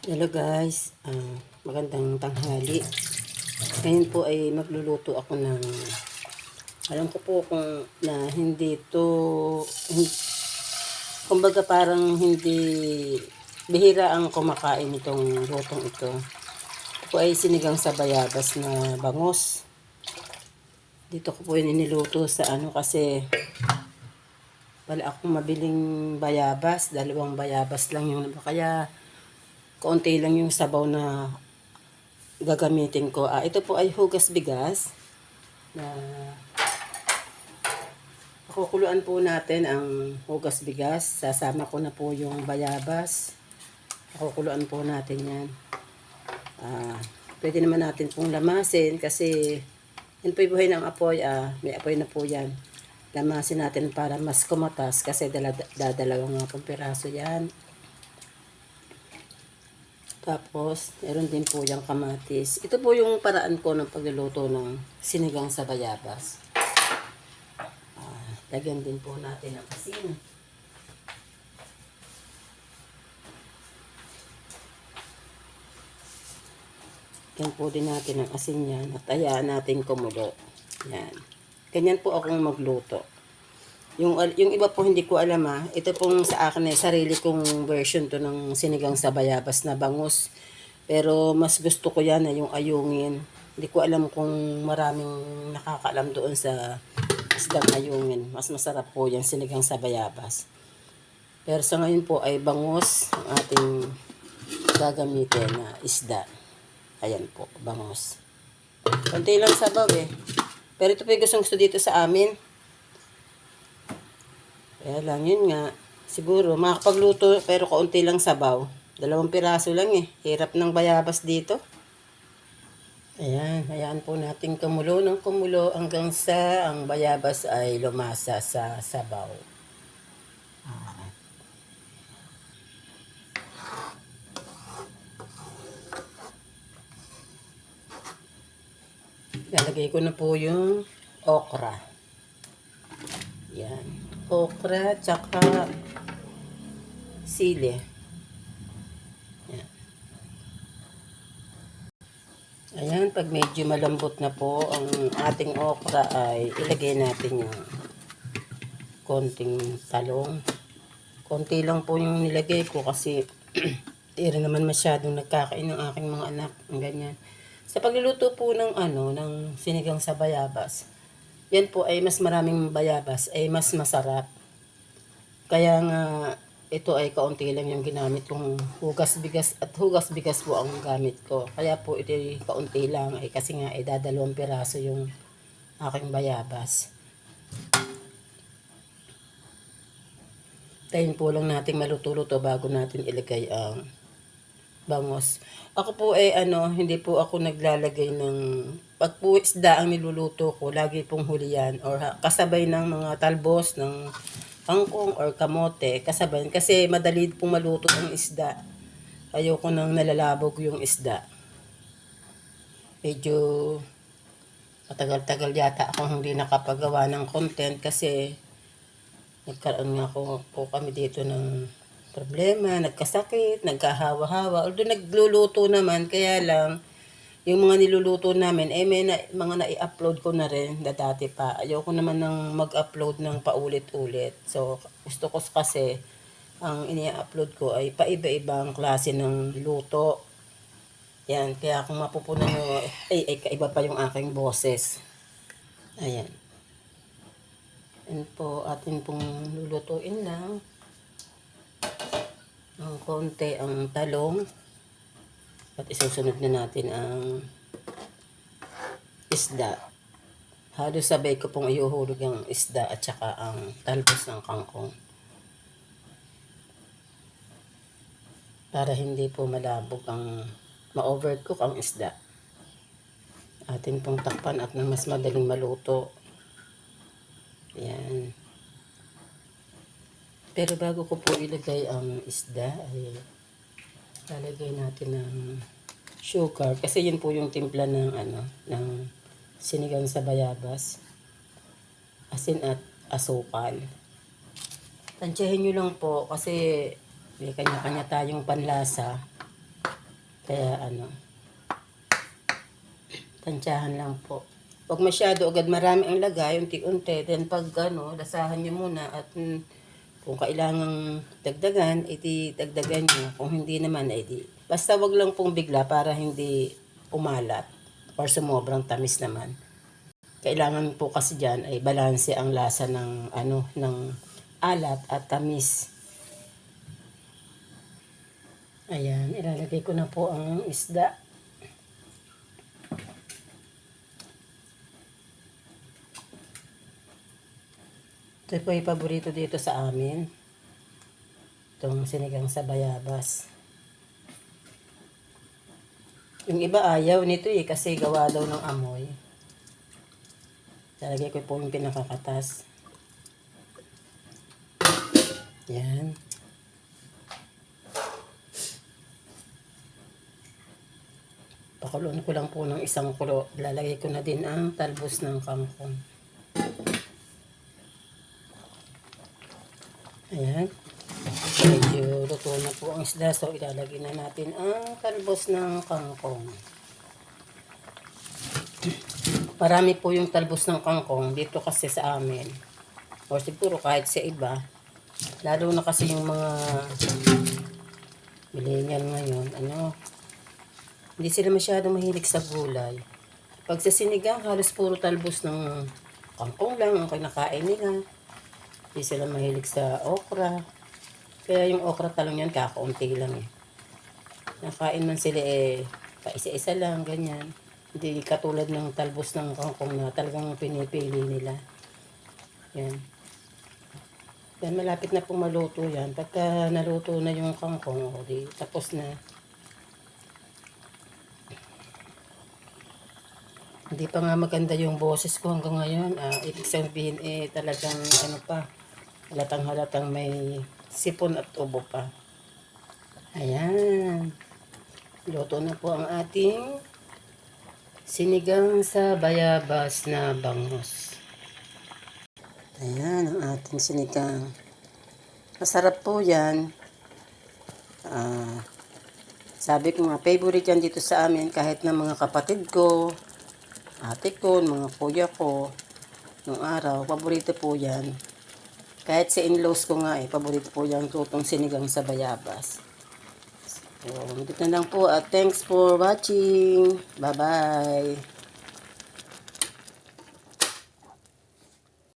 Hello guys, Ah, magandang tanghali. Ngayon po ay magluluto ako ng alam ko po kung na hindi to kumbaga parang hindi bihira ang kumakain itong lutong ito. Ito ay sinigang sa bayabas na bangos. Dito ko po yun iniluto sa ano kasi wala akong mabiling bayabas, dalawang bayabas lang yung kaya konti lang yung sabaw na gagamitin ko. Ah, ito po ay hugas bigas na pakukuluan po natin ang hugas bigas. Sasama ko na po yung bayabas. Pakukuluan po natin yan. Ah, pwede naman natin pong lamasin kasi yun po buhay ng apoy. Ah, may apoy na po yan. Lamasin natin para mas kumatas kasi dala, dadalawang nga pong piraso yan. Tapos, meron din po yung kamatis. Ito po yung paraan ko ng pagluluto ng sinigang sa bayabas. Ah, lagyan din po natin ang asin. Lagyan po din natin ang asin yan at hayaan natin kumulo. Yan. Ganyan po akong magluto. Yung, yung iba po hindi ko alam ha. Ito pong sa akin ay sarili kong version to ng sinigang sa bayabas na bangus. Pero mas gusto ko yan na yung ayungin. Hindi ko alam kung maraming nakakaalam doon sa isdang ayungin. Mas masarap po yan sinigang sa bayabas. Pero sa ngayon po ay bangus ang ating gagamitin na isda. Ayan po, bangus. Konti lang sabaw eh. Pero ito po yung gusto dito sa amin. Kaya lang, yun nga. Siguro, makakapagluto pero kaunti lang sabaw. Dalawang piraso lang eh. Hirap ng bayabas dito. Ayan, hayaan po natin kumulo ng kumulo hanggang sa ang bayabas ay lumasa sa sabaw. Ah. Lalagay ko na po yung okra. Yan. Okra, tsaka sili. Yan. Ayan, pag medyo malambot na po ang ating okra ay ilagay natin yung konting talong. Konti lang po yung nilagay ko kasi rin naman masyadong nagkakain ng aking mga anak. Ang ganyan. Sa pagluluto po ng ano, ng sinigang sa bayabas, yan po ay mas maraming bayabas, ay mas masarap. Kaya nga, ito ay kaunti lang yung ginamit kong hugas bigas at hugas bigas po ang gamit ko. Kaya po ito ay kaunti lang ay kasi nga ay dadalawang piraso yung aking bayabas. Tayin po lang natin maluto-luto bago natin ilagay ang bangos. Ako po ay ano, hindi po ako naglalagay ng pag po isda ang niluluto ko, lagi pong huli yan or kasabay ng mga talbos ng kangkong or kamote, kasabay kasi madali pong maluto ang isda. Ayoko nang nalalabog yung isda. Medyo matagal-tagal yata akong hindi nakapagawa ng content kasi nagkaroon nga ako po kami dito ng problema, nagkasakit, nagkahawa-hawa. Although nagluluto naman, kaya lang, yung mga niluluto namin, eh may na, mga na-upload ko na rin na dati pa. Ayoko naman ng mag-upload ng paulit-ulit. So, gusto ko kasi, ang ini-upload ko ay paiba-ibang klase ng luto. Yan, kaya kung mapupunan nyo, ay, ay kaiba pa yung aking boses. Ayan. Yan po, atin pong lulutuin lang. Ang konti ang talong. At isusunod na natin ang isda. Halos sabay ko pong iuhulog ang isda at saka ang talbos ng kangkong. Para hindi po malabog ang ma-overcook ang isda. Atin pong takpan at na mas madaling maluto. Yan. Pero bago ko po ilagay ang isda, ay lalagay natin ng sugar. Kasi yun po yung timpla ng, ano, ng sinigang sa bayabas. Asin at asukal. Tansyahin nyo lang po kasi may kanya-kanya tayong panlasa. Kaya ano, tansyahan lang po. Huwag masyado agad marami ang lagay, unti-unti. Then pag ano, lasahan nyo muna at mm, kung kailangang dagdagan, iti dagdagan nyo. Kung hindi naman, edi. Basta wag lang pong bigla para hindi umalat or sumobrang tamis naman. Kailangan po kasi dyan ay balanse ang lasa ng ano ng alat at tamis. Ayan, ilalagay ko na po ang isda. Ito po yung paborito dito sa amin. Itong sinigang sa bayabas. Yung iba ayaw nito eh kasi gawa daw ng amoy. Talagay ko po yung pinakakatas. Yan. Pakuluan ko lang po ng isang kulo. Lalagay ko na din ang talbos ng kangkong. Ayan. Medyo luto na po ang isda. So, ilalagay na natin ang talbos ng kangkong. Marami po yung talbos ng kangkong dito kasi sa amin. O siguro kahit sa iba. Lalo na kasi yung mga millennial ngayon. Ano, hindi sila masyado mahilig sa gulay. Pag sa sinigang, halos puro talbos ng kangkong lang ang kinakain nila. Hindi sila mahilig sa okra. Kaya yung okra talong yan, kakaunti lang eh. Nakain man sila eh, paisa-isa lang, ganyan. Hindi katulad ng talbos ng kangkong na talagang pinipili nila. Yan. Yan, malapit na pong maluto yan. Pagka naluto na yung kangkong, o di, tapos na. Hindi pa nga maganda yung boses ko hanggang ngayon. Ah, ibig sabihin eh talagang ano pa, halatang halatang may sipon at ubo pa. Ayan. Luto na po ang ating sinigang sa bayabas na bangos. Ayan ang ating sinigang. Masarap po yan. Ah, sabi ko nga, favorite yan dito sa amin kahit ng mga kapatid ko, ate ko, mga kuya ko, nung araw, paborito po yan. Kahit sa in-laws ko nga eh, paborito po yan tutong sinigang sa bayabas. So, dito na lang po at thanks for watching. Bye-bye.